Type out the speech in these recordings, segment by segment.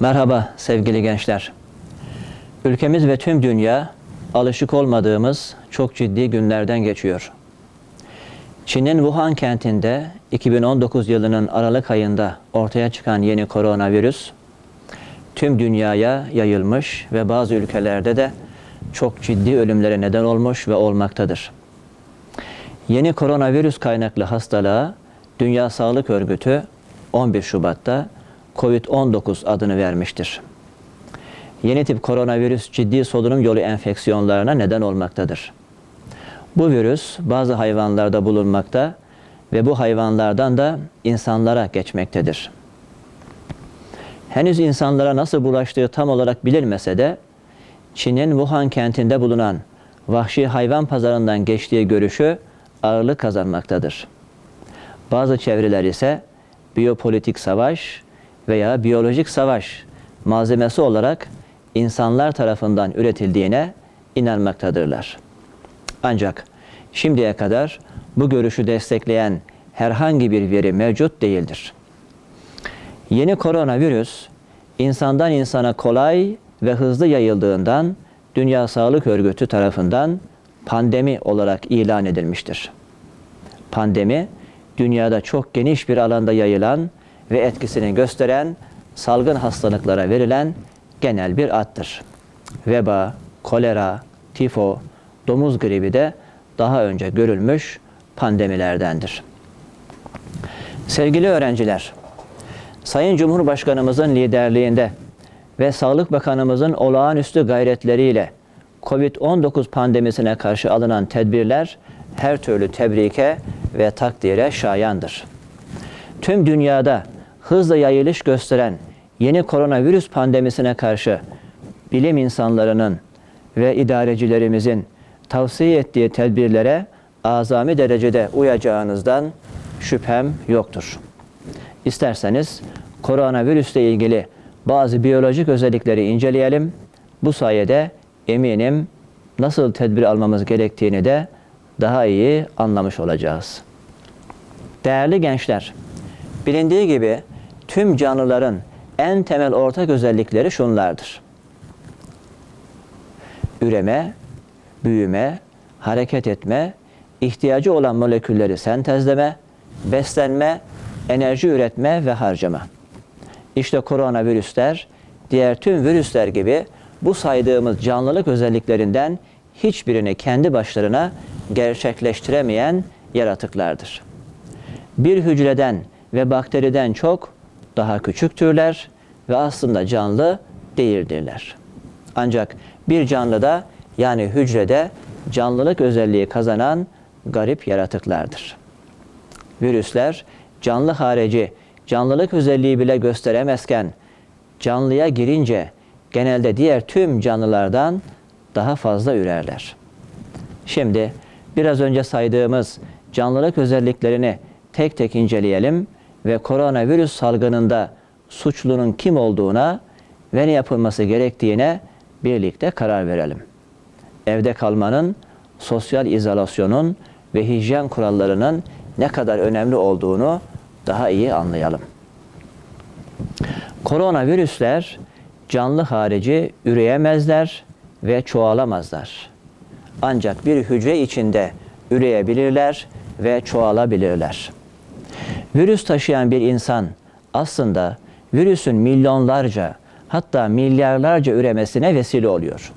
Merhaba sevgili gençler. Ülkemiz ve tüm dünya alışık olmadığımız çok ciddi günlerden geçiyor. Çin'in Wuhan kentinde 2019 yılının Aralık ayında ortaya çıkan yeni koronavirüs tüm dünyaya yayılmış ve bazı ülkelerde de çok ciddi ölümlere neden olmuş ve olmaktadır. Yeni koronavirüs kaynaklı hastalığa Dünya Sağlık Örgütü 11 Şubat'ta COVID-19 adını vermiştir. Yeni tip koronavirüs ciddi solunum yolu enfeksiyonlarına neden olmaktadır. Bu virüs bazı hayvanlarda bulunmakta ve bu hayvanlardan da insanlara geçmektedir. Henüz insanlara nasıl bulaştığı tam olarak bilinmese de Çin'in Wuhan kentinde bulunan vahşi hayvan pazarından geçtiği görüşü ağırlık kazanmaktadır. Bazı çevreler ise biyopolitik savaş veya biyolojik savaş malzemesi olarak insanlar tarafından üretildiğine inanmaktadırlar. Ancak şimdiye kadar bu görüşü destekleyen herhangi bir veri mevcut değildir. Yeni koronavirüs insandan insana kolay ve hızlı yayıldığından Dünya Sağlık Örgütü tarafından pandemi olarak ilan edilmiştir. Pandemi dünyada çok geniş bir alanda yayılan ve etkisini gösteren salgın hastalıklara verilen genel bir addır. Veba, kolera, tifo, domuz gribi de daha önce görülmüş pandemilerdendir. Sevgili öğrenciler, Sayın Cumhurbaşkanımızın liderliğinde ve Sağlık Bakanımızın olağanüstü gayretleriyle COVID-19 pandemisine karşı alınan tedbirler her türlü tebrike ve takdire şayandır. Tüm dünyada hızla yayılış gösteren yeni koronavirüs pandemisine karşı bilim insanlarının ve idarecilerimizin tavsiye ettiği tedbirlere azami derecede uyacağınızdan şüphem yoktur. İsterseniz koronavirüsle ilgili bazı biyolojik özellikleri inceleyelim. Bu sayede eminim nasıl tedbir almamız gerektiğini de daha iyi anlamış olacağız. Değerli gençler, bilindiği gibi tüm canlıların en temel ortak özellikleri şunlardır. Üreme, büyüme, hareket etme, ihtiyacı olan molekülleri sentezleme, beslenme, enerji üretme ve harcama. İşte koronavirüsler diğer tüm virüsler gibi bu saydığımız canlılık özelliklerinden hiçbirini kendi başlarına gerçekleştiremeyen yaratıklardır. Bir hücreden ve bakteriden çok daha küçük türler ve aslında canlı değildirler. Ancak bir canlıda yani hücrede canlılık özelliği kazanan garip yaratıklardır. Virüsler canlı harici canlılık özelliği bile gösteremezken canlıya girince genelde diğer tüm canlılardan daha fazla ürerler. Şimdi biraz önce saydığımız canlılık özelliklerini tek tek inceleyelim ve koronavirüs salgınında suçlunun kim olduğuna ve ne yapılması gerektiğine birlikte karar verelim. Evde kalmanın, sosyal izolasyonun ve hijyen kurallarının ne kadar önemli olduğunu daha iyi anlayalım. Koronavirüsler canlı harici üreyemezler ve çoğalamazlar. Ancak bir hücre içinde üreyebilirler ve çoğalabilirler. Virüs taşıyan bir insan aslında virüsün milyonlarca hatta milyarlarca üremesine vesile oluyor.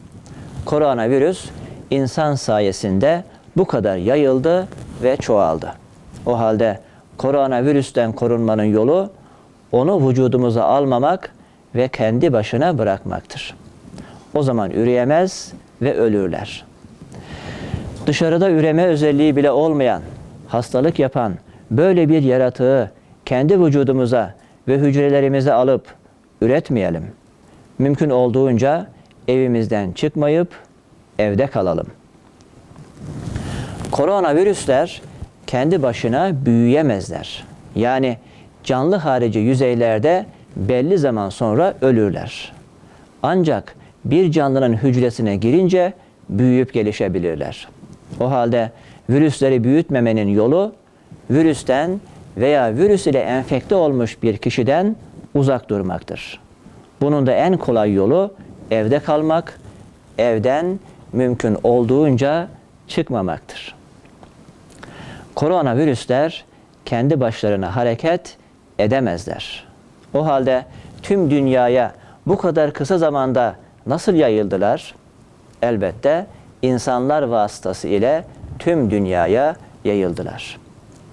Koronavirüs insan sayesinde bu kadar yayıldı ve çoğaldı. O halde koronavirüsten korunmanın yolu onu vücudumuza almamak ve kendi başına bırakmaktır. O zaman üreyemez ve ölürler. Dışarıda üreme özelliği bile olmayan, hastalık yapan böyle bir yaratığı kendi vücudumuza ve hücrelerimize alıp üretmeyelim. Mümkün olduğunca evimizden çıkmayıp evde kalalım. Koronavirüsler kendi başına büyüyemezler. Yani canlı harici yüzeylerde belli zaman sonra ölürler. Ancak bir canlının hücresine girince büyüyüp gelişebilirler. O halde virüsleri büyütmemenin yolu virüsten veya virüs ile enfekte olmuş bir kişiden uzak durmaktır. Bunun da en kolay yolu evde kalmak, evden mümkün olduğunca çıkmamaktır. Koronavirüsler kendi başlarına hareket edemezler. O halde tüm dünyaya bu kadar kısa zamanda nasıl yayıldılar? Elbette insanlar vasıtası ile tüm dünyaya yayıldılar.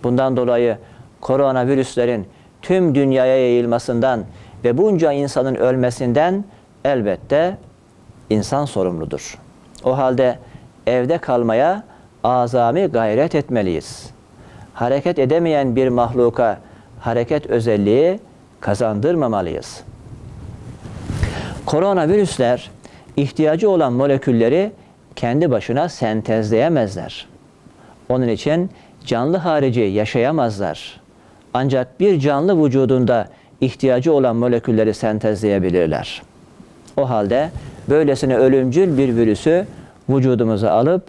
Bundan dolayı koronavirüslerin tüm dünyaya yayılmasından ve bunca insanın ölmesinden elbette insan sorumludur. O halde evde kalmaya azami gayret etmeliyiz. Hareket edemeyen bir mahluka hareket özelliği kazandırmamalıyız. Koronavirüsler ihtiyacı olan molekülleri kendi başına sentezleyemezler. Onun için canlı harici yaşayamazlar. Ancak bir canlı vücudunda ihtiyacı olan molekülleri sentezleyebilirler. O halde böylesine ölümcül bir virüsü vücudumuza alıp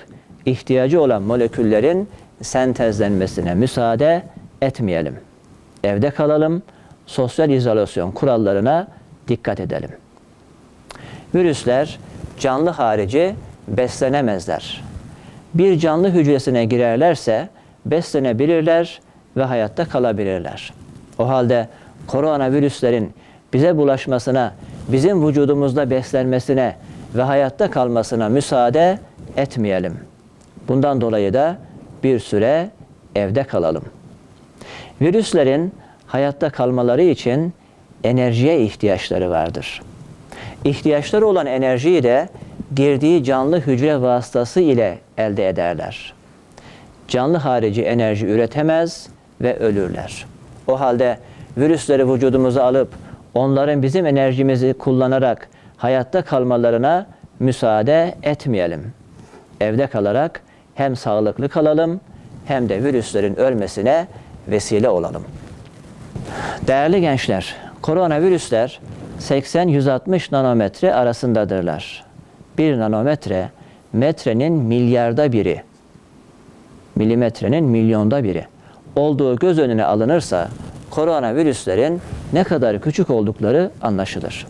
ihtiyacı olan moleküllerin sentezlenmesine müsaade etmeyelim. Evde kalalım, sosyal izolasyon kurallarına dikkat edelim. Virüsler canlı harici beslenemezler. Bir canlı hücresine girerlerse beslenebilirler ve hayatta kalabilirler. O halde koronavirüslerin bize bulaşmasına, bizim vücudumuzda beslenmesine ve hayatta kalmasına müsaade etmeyelim. Bundan dolayı da bir süre evde kalalım. Virüslerin hayatta kalmaları için enerjiye ihtiyaçları vardır. İhtiyaçları olan enerjiyi de girdiği canlı hücre vasıtası ile elde ederler. Canlı harici enerji üretemez ve ölürler. O halde virüsleri vücudumuza alıp onların bizim enerjimizi kullanarak hayatta kalmalarına müsaade etmeyelim. Evde kalarak hem sağlıklı kalalım hem de virüslerin ölmesine vesile olalım. Değerli gençler, koronavirüsler 80-160 nanometre arasındadırlar. 1 nanometre metrenin milyarda biri, milimetrenin milyonda biri olduğu göz önüne alınırsa koronavirüslerin ne kadar küçük oldukları anlaşılır.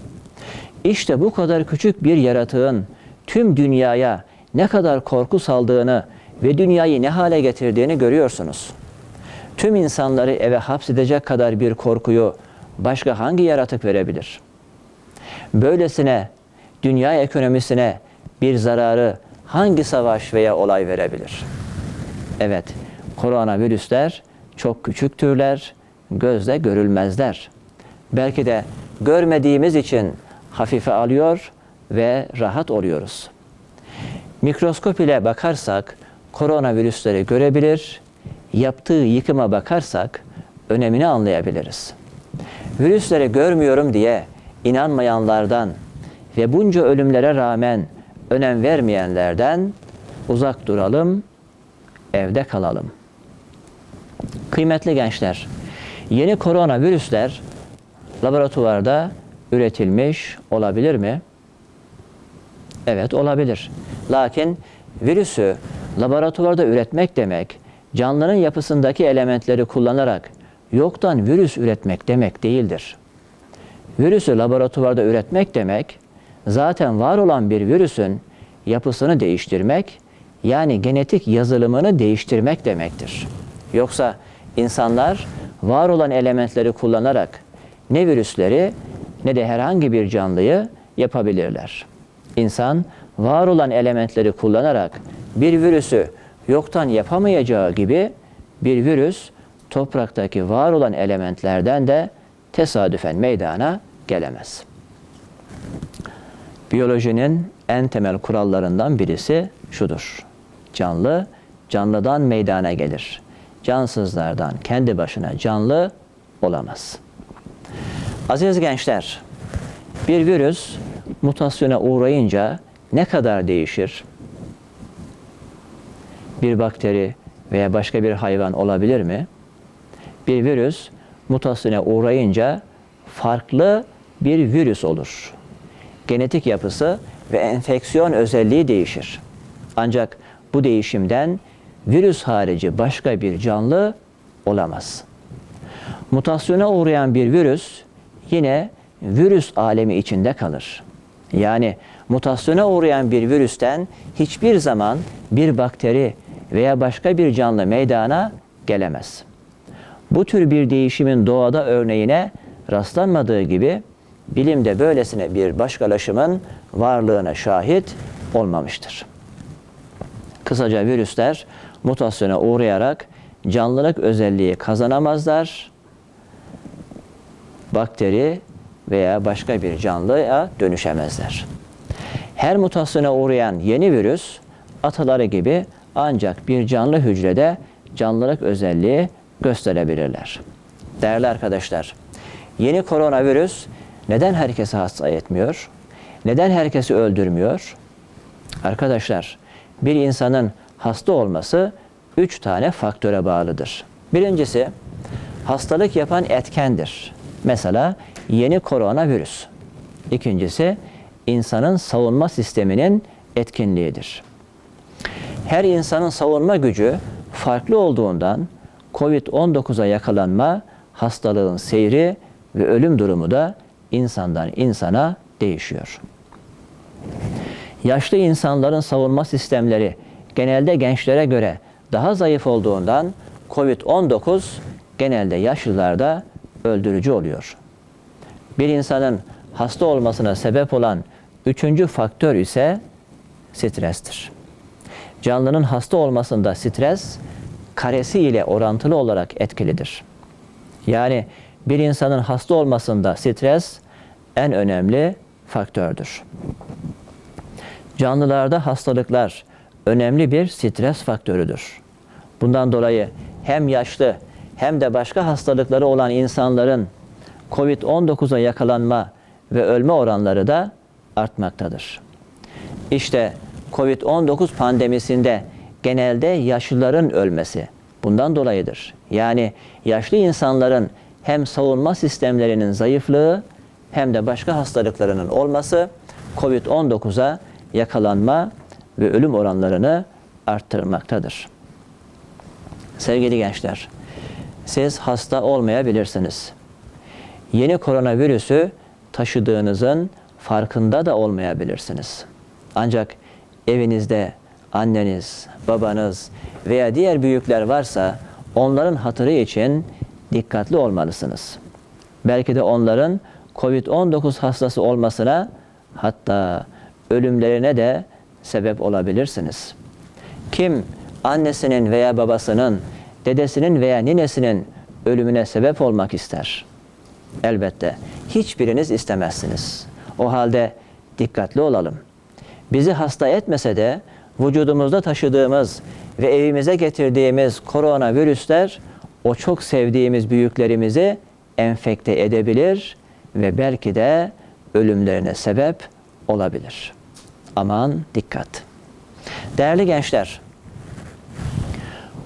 İşte bu kadar küçük bir yaratığın tüm dünyaya ne kadar korku saldığını ve dünyayı ne hale getirdiğini görüyorsunuz. Tüm insanları eve hapsedecek kadar bir korkuyu başka hangi yaratık verebilir? Böylesine dünya ekonomisine bir zararı hangi savaş veya olay verebilir? Evet, koronavirüsler çok küçük türler, gözle görülmezler. Belki de görmediğimiz için hafife alıyor ve rahat oluyoruz. Mikroskop ile bakarsak koronavirüsleri görebilir, yaptığı yıkıma bakarsak önemini anlayabiliriz. Virüsleri görmüyorum diye inanmayanlardan ve bunca ölümlere rağmen önem vermeyenlerden uzak duralım, evde kalalım. Kıymetli gençler, yeni koronavirüsler laboratuvarda üretilmiş olabilir mi? Evet olabilir. Lakin virüsü laboratuvarda üretmek demek, canlının yapısındaki elementleri kullanarak yoktan virüs üretmek demek değildir. Virüsü laboratuvarda üretmek demek, zaten var olan bir virüsün yapısını değiştirmek, yani genetik yazılımını değiştirmek demektir. Yoksa insanlar var olan elementleri kullanarak ne virüsleri ne de herhangi bir canlıyı yapabilirler. İnsan var olan elementleri kullanarak bir virüsü yoktan yapamayacağı gibi bir virüs topraktaki var olan elementlerden de tesadüfen meydana gelemez. Biyolojinin en temel kurallarından birisi şudur. Canlı, canlıdan meydana gelir. Cansızlardan kendi başına canlı olamaz. Aziz gençler, bir virüs mutasyona uğrayınca ne kadar değişir? Bir bakteri veya başka bir hayvan olabilir mi? Bir virüs mutasyona uğrayınca farklı bir virüs olur. Genetik yapısı ve enfeksiyon özelliği değişir. Ancak bu değişimden virüs harici başka bir canlı olamaz. Mutasyona uğrayan bir virüs yine virüs alemi içinde kalır. Yani mutasyona uğrayan bir virüsten hiçbir zaman bir bakteri veya başka bir canlı meydana gelemez. Bu tür bir değişimin doğada örneğine rastlanmadığı gibi bilimde böylesine bir başkalaşımın varlığına şahit olmamıştır. Kısaca virüsler mutasyona uğrayarak canlılık özelliği kazanamazlar. Bakteri veya başka bir canlıya dönüşemezler. Her mutasyona uğrayan yeni virüs ataları gibi ancak bir canlı hücrede canlılık özelliği gösterebilirler. Değerli arkadaşlar, yeni koronavirüs neden herkese hasta etmiyor? Neden herkesi öldürmüyor? Arkadaşlar, bir insanın hasta olması üç tane faktöre bağlıdır. Birincisi, hastalık yapan etkendir. Mesela yeni koronavirüs. İkincisi, insanın savunma sisteminin etkinliğidir. Her insanın savunma gücü farklı olduğundan COVID-19'a yakalanma, hastalığın seyri ve ölüm durumu da insandan insana değişiyor. Yaşlı insanların savunma sistemleri genelde gençlere göre daha zayıf olduğundan COVID-19 genelde yaşlılarda öldürücü oluyor. Bir insanın hasta olmasına sebep olan üçüncü faktör ise strestir. Canlının hasta olmasında stres karesi ile orantılı olarak etkilidir. Yani bir insanın hasta olmasında stres en önemli faktördür. Canlılarda hastalıklar önemli bir stres faktörüdür. Bundan dolayı hem yaşlı hem de başka hastalıkları olan insanların COVID-19'a yakalanma ve ölme oranları da artmaktadır. İşte COVID-19 pandemisinde genelde yaşlıların ölmesi bundan dolayıdır. Yani yaşlı insanların hem savunma sistemlerinin zayıflığı hem de başka hastalıklarının olması COVID-19'a yakalanma ve ölüm oranlarını arttırmaktadır. Sevgili gençler, siz hasta olmayabilirsiniz. Yeni koronavirüsü taşıdığınızın farkında da olmayabilirsiniz. Ancak evinizde anneniz, babanız veya diğer büyükler varsa onların hatırı için dikkatli olmalısınız. Belki de onların COVID-19 hastası olmasına hatta ölümlerine de sebep olabilirsiniz. Kim annesinin veya babasının, dedesinin veya ninesinin ölümüne sebep olmak ister? Elbette hiçbiriniz istemezsiniz. O halde dikkatli olalım. Bizi hasta etmese de vücudumuzda taşıdığımız ve evimize getirdiğimiz koronavirüsler o çok sevdiğimiz büyüklerimizi enfekte edebilir ve belki de ölümlerine sebep olabilir. Aman dikkat. Değerli gençler,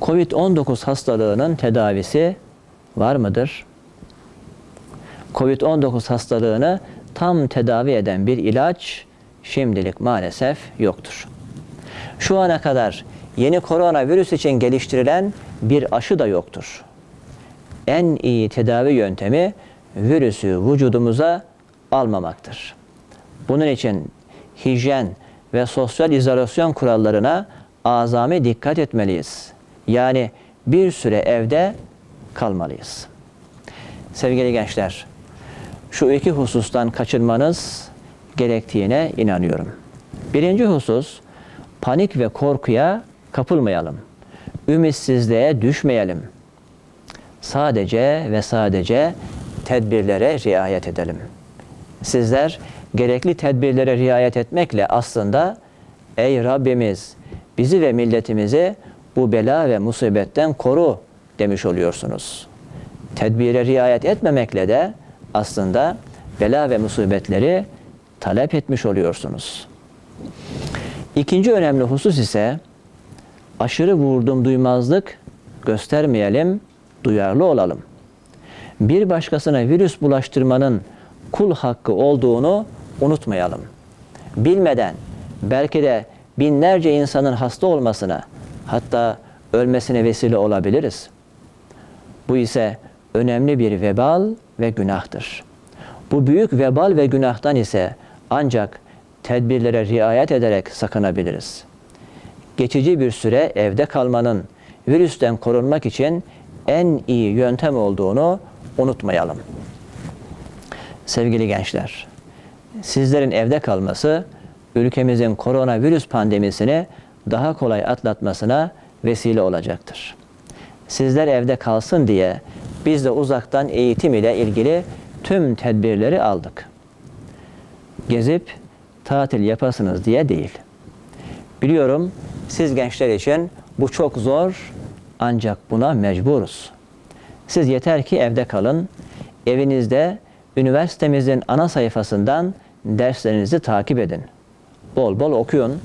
Covid-19 hastalığının tedavisi var mıdır? Covid-19 hastalığını tam tedavi eden bir ilaç şimdilik maalesef yoktur. Şu ana kadar yeni koronavirüs için geliştirilen bir aşı da yoktur. En iyi tedavi yöntemi virüsü vücudumuza almamaktır. Bunun için hijyen ve sosyal izolasyon kurallarına azami dikkat etmeliyiz. Yani bir süre evde kalmalıyız. Sevgili gençler, şu iki husustan kaçınmanız gerektiğine inanıyorum. Birinci husus, panik ve korkuya kapılmayalım. Ümitsizliğe düşmeyelim. Sadece ve sadece tedbirlere riayet edelim. Sizler gerekli tedbirlere riayet etmekle aslında ey Rabbimiz bizi ve milletimizi bu bela ve musibetten koru demiş oluyorsunuz. Tedbire riayet etmemekle de aslında bela ve musibetleri talep etmiş oluyorsunuz. İkinci önemli husus ise aşırı vurdum duymazlık göstermeyelim, duyarlı olalım. Bir başkasına virüs bulaştırmanın kul hakkı olduğunu unutmayalım. Bilmeden belki de binlerce insanın hasta olmasına hatta ölmesine vesile olabiliriz. Bu ise önemli bir vebal ve günahtır. Bu büyük vebal ve günahtan ise ancak tedbirlere riayet ederek sakınabiliriz. Geçici bir süre evde kalmanın virüsten korunmak için en iyi yöntem olduğunu unutmayalım. Sevgili gençler, sizlerin evde kalması ülkemizin koronavirüs pandemisini daha kolay atlatmasına vesile olacaktır. Sizler evde kalsın diye biz de uzaktan eğitim ile ilgili tüm tedbirleri aldık. Gezip tatil yapasınız diye değil. Biliyorum siz gençler için bu çok zor ancak buna mecburuz. Siz yeter ki evde kalın, evinizde üniversitemizin ana sayfasından derslerinizi takip edin. Bol bol okuyun.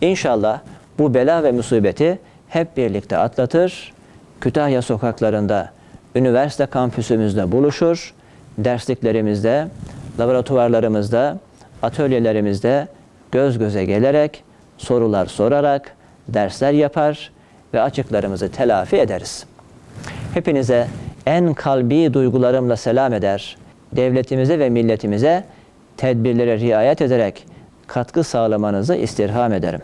İnşallah bu bela ve musibeti hep birlikte atlatır, Kütahya sokaklarında, üniversite kampüsümüzde buluşur, dersliklerimizde, laboratuvarlarımızda, atölyelerimizde göz göze gelerek, sorular sorarak, dersler yapar ve açıklarımızı telafi ederiz. Hepinize en kalbi duygularımla selam eder, devletimize ve milletimize tedbirlere riayet ederek katkı sağlamanızı istirham ederim.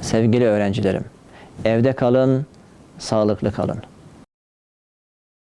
Sevgili öğrencilerim, evde kalın, sağlıklı kalın.